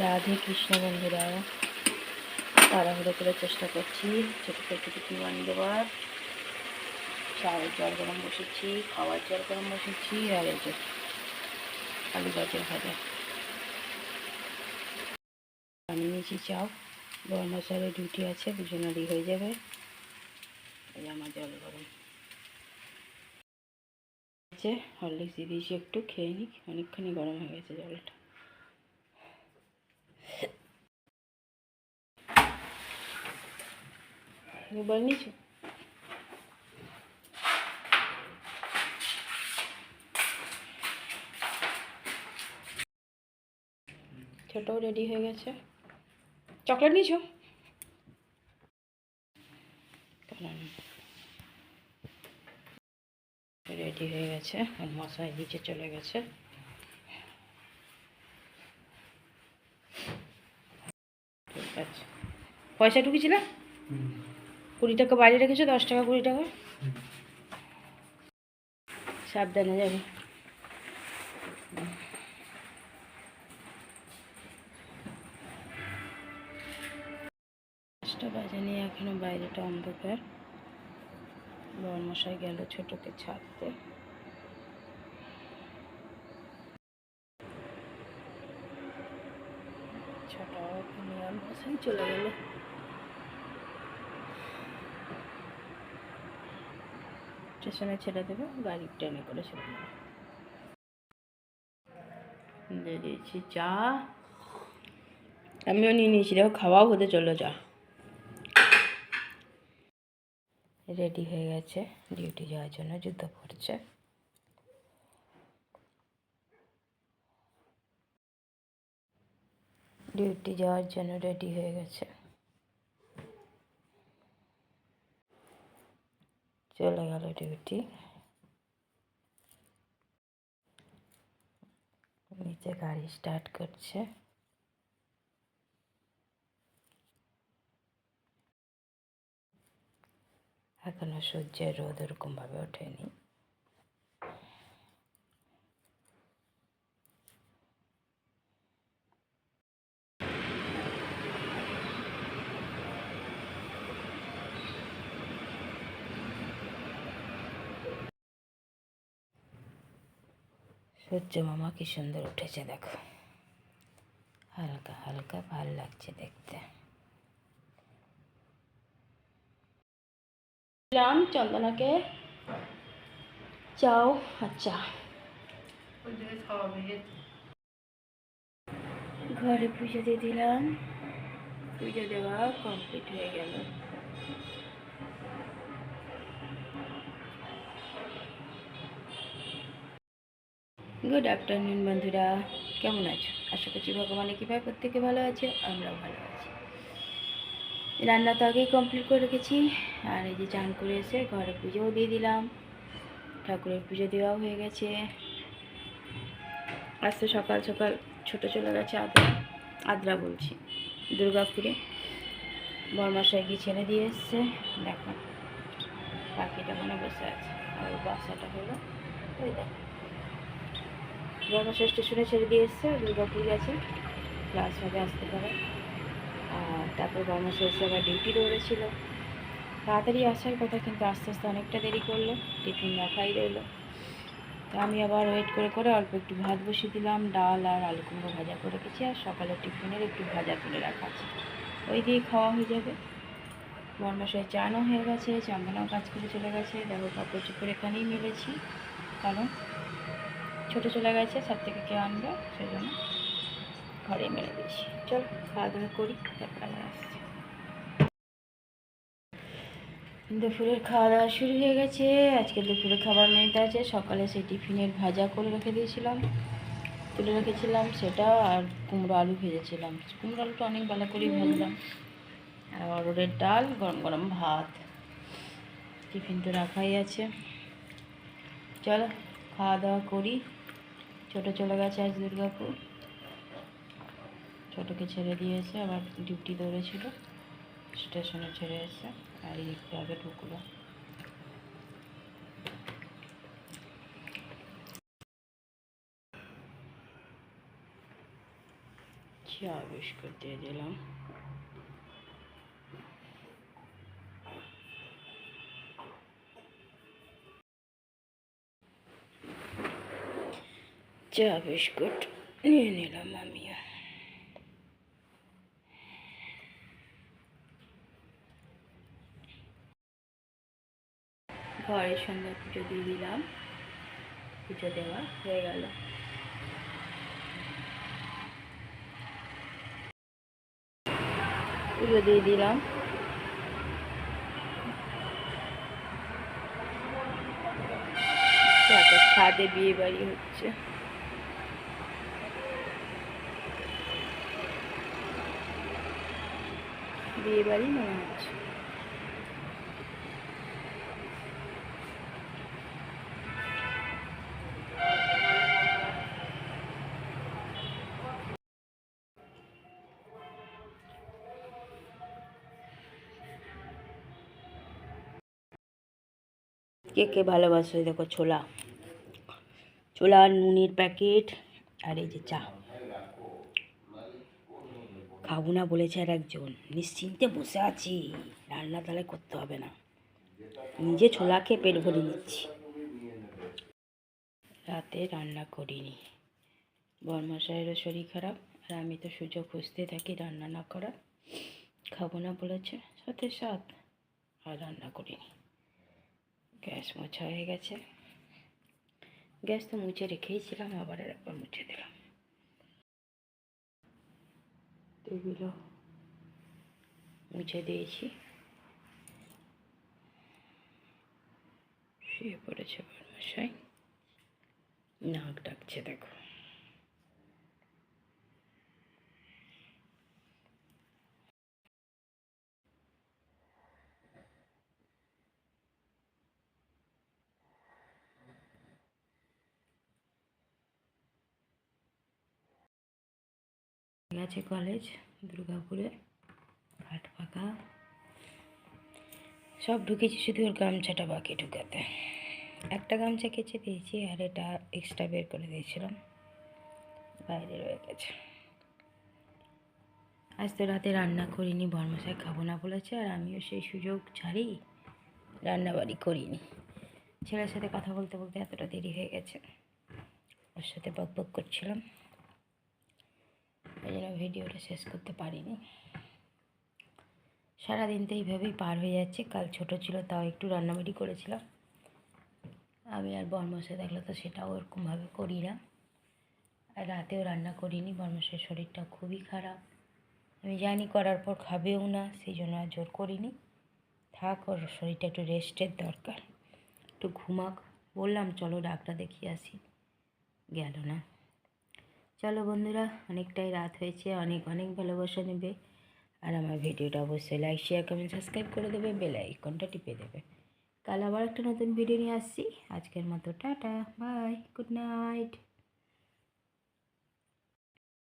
রাধে কৃষ্ণ বন্ধুরা, তাড়াহুড়ো করে চেষ্টা করছি, ছোটো ছোটো টিফিন বানিয়ে দেওয়ার। চায়ের জল গরম বসেছি, খাওয়ার জল গরম বসেছি, আর এই যে আলু গাছের ভাজা। বানিয়ে নিয়েছি চাও। গরম মশালা ডিউটি আছে, দুজনেরই হয়ে যাবে। এই আমার জল গরম। হরলিক্স দিয়ে দিয়েছি একটু, খেয়ে নিই, অনেকখানি গরম হয়ে গেছে জলটা। মোবাইল নিয়েছো ছোটও রেডি হয়ে গেছে। চকলেট নিয়েছো? রেডি হয়ে গেছে। মশাই নিচে চলে গেছে। আছে পয়সা ঢুকেছিলে কুড়ি টাকা বাইরে রেখেছো, দশ টাকা, কুড়ি টাকা? সাবধানে যাবে। পাঁচটা বাজে নিয়ে এখনও বাইরেটা অন্ধকার। বর্মশাই গেল ছোটকে ছাড়তে ছোট নিয়ম চলে গেল। স্টেশনে ছেড়ে দেবে গাড়ি ট্রেনে করে ছেড়ে দেবে দিয়ে দিয়েছি চা। আমিও নিয়ে নিয়েছি, দেখো খাওয়াও হতে চলল চা। রেডি হয়ে গেছে ডিউটি যাওয়ার জন্য জুতো পরছে ডিউটি যাওয়ার জন্য রেডি হয়ে গেছে। চলে গেল ডিউটি নিচে গাড়ি স্টার্ট করছে। এখনও সূর্যের রোদ ওরকমভাবে ওঠেনি। সূর্য মামা কি সুন্দর উঠেছে দেখো। হালকা হালকা ভালো লাগছে দেখতে। দিলাম চন্দনাকে চাও আচ্ছা। ঘরে পুজো দিয়ে দিলাম। পুজো দেওয়া কমপ্লিট হয়ে গেল। গুড আফটারনুন বন্ধুরা। কেমন আছো? আশা করছি ভগবানের কৃপায় প্রত্যেকে ভালো আছে, আমরাও ভালো আছি। রান্না তো আগেই কমপ্লিট করে রেখেছি। আর এই যে চান করে এসে ঘরে পুজোও দিয়ে দিলাম। ঠাকুরের পুজো দেওয়াও হয়ে গেছে। আজ তো সকাল সকাল ছোটো চলে গেছে আদ্রা। আদ্রা বলছি, দুর্গাপুরে। বরমাসায় গিয়ে ছেড়ে দিয়ে এসছে। দেখো, পাখিটা মনে বসে আছে। আর বাসাটা হলো, ওই দেখো। বরমাসা স্টেশনে ছেড়ে দিয়ে এসছে দুর্গাপুর গেছে ক্লাস হবে আসতে পারে আর তারপর বর্মশা এসে আবার ডিউটি দৌড়েছিল তাড়াতাড়ি আসার কথা, কিন্তু আস্তে আস্তে অনেকটা দেরি করল টিফিন রাখাই রইল। তো আমি আবার ওয়েট করে করে অল্প একটু ভাত বসিয়ে দিলাম, ডাল আর আলু কুমড়ো ভাজা করে রেখেছি, আর সকালের টিফিনের একটু ভাজা তুলে রাখা আছে। ওই দিয়ে খাওয়া হয়ে যাবে। বর্মশায় চানও হয়ে গেছে, চান্দনাও কাজ করে চলে গেছে। দেখো কাপড় চোপড় এখানেই মেলেছি। কারণ ছোটো চলে গেছে সব থেকে কে আনবে, সেই জন্য ঘরে মেরে দিয়েছি। চল খাওয়া দাওয়া করি, তারপর আসছি। দুপুরের খাওয়া দাওয়া শুরু হয়ে গেছে। আজকে দুপুরে খাবার মেনুতে আছে, সকালে সেই টিফিনের ভাজা করে রেখে দিয়েছিলাম। তুলে রেখেছিলাম সেটা আর কুমড়ো আলু ভেজেছিলাম। কুমড়ো আলুটা অনেক বেলা করেই ভাজলাম। আর অরড়ের ডাল, গরম গরম ভাত। টিফিন তো রাখাই আছে। চলো খাওয়া দাওয়া করি। ছোটো চলে গেছে আজ দুর্গাপুর। ছোটোকে ছেড়ে দিয়েছে, আবার ডিউটি দৌড়েছিল স্টেশনে ছেড়ে এসে আর একটু আগে ঢুকলো। চা, বিস্কুট দিয়ে দিলাম। চা বিস্কুট নিয়ে নিলাম আমিও। ঘরে সন্ধ্যা পুজো দিয়ে দিলাম। পুজো দেওয়া হয়ে গেল। পুজো দিয়ে দিলাম। ছাদে বিয়ে বাড়ি হচ্ছে। বিয়ে বাড়ি মনে হচ্ছে। কে কে ভালোবাসো? দেখো ছোলা। ছোলা নুনের প্যাকেট আর এই যে চা। খাব না বলেছে আর একজন, নিশ্চিন্তে বসে আছি, রান্না তাহলে করতে হবে না। নিজে ছোলা খেয়ে পেট ভরে নিচ্ছি। রাতে রান্না করিনি। বরমশাইয়েরও শরীর খারাপ, আর আমি তো সুযোগ খুঁজতে থাকি রান্না না করা। খাব না বলেছে, সাথে সাত আর রান্না করিনি। গ্যাস মোছা হয়ে গেছে। গ্যাস তো মুছে রেখেইছিলাম আবার একবার মুছে দিলাম। এগুলো মুছে দিয়েছি। শুয়ে পড়েছে মশাই নাক ডাকছে দেখো। গেছে কলেজ দুর্গাপুরে, হাট ফাঁকা সব ঢুকেছি শুধু ওর গামছাটা বাকি ঢুকাতে। একটা গামছা কেচে দিয়েছি আর এটা এক্সট্রা বের করে দিয়েছিলাম। বাইরে রয়ে গেছে। আজ তো রাতে রান্না করিনি, বর্মশাই খাব না বলেছে আর আমিও সেই সুযোগ ছাড়ি রান্নাবাড়ি করিনি। ছেলের সাথে কথা বলতে বলতে এতটা দেরি হয়ে গেছে। ওর সাথে বক বক করছিলাম। জন্য ভিডিওটা শেষ করতে পারিনি। সারাদিন তো এইভাবেই পার হয়ে যাচ্ছে। কাল ছোট ছিল, তাও একটু রান্নাবাড়ি করেছিলাম। আমি আর বর্মশাই দেখলে তো সেটাও ওরকমভাবে করি না। আর রাতেও রান্না করিনি বর্মশের শরীরটা খুবই খারাপ। আমি জানি করার পর খাবেও না, সেই জন্য আর জোর করিনি। থাক, ওর শরীরটা একটু রেস্টের দরকার। একটু ঘুমাক। বললাম, চলো ডাক্তার দেখিয়ে আসি। গেল না। চলো বন্ধুরা, অনেকটাই রাত হয়েছে, অনেক অনেক ভালোবাসা নেবে। আর আমার ভিডিওটা অবশ্যই লাইক শেয়ার কমেন্ট সাবস্ক্রাইব করে দেবে বেল আইকনটা টিপে দেবে। কাল আবার একটা নতুন ভিডিও নিয়ে আসছি। আজকের মতো, টাটা বাই গুড নাইট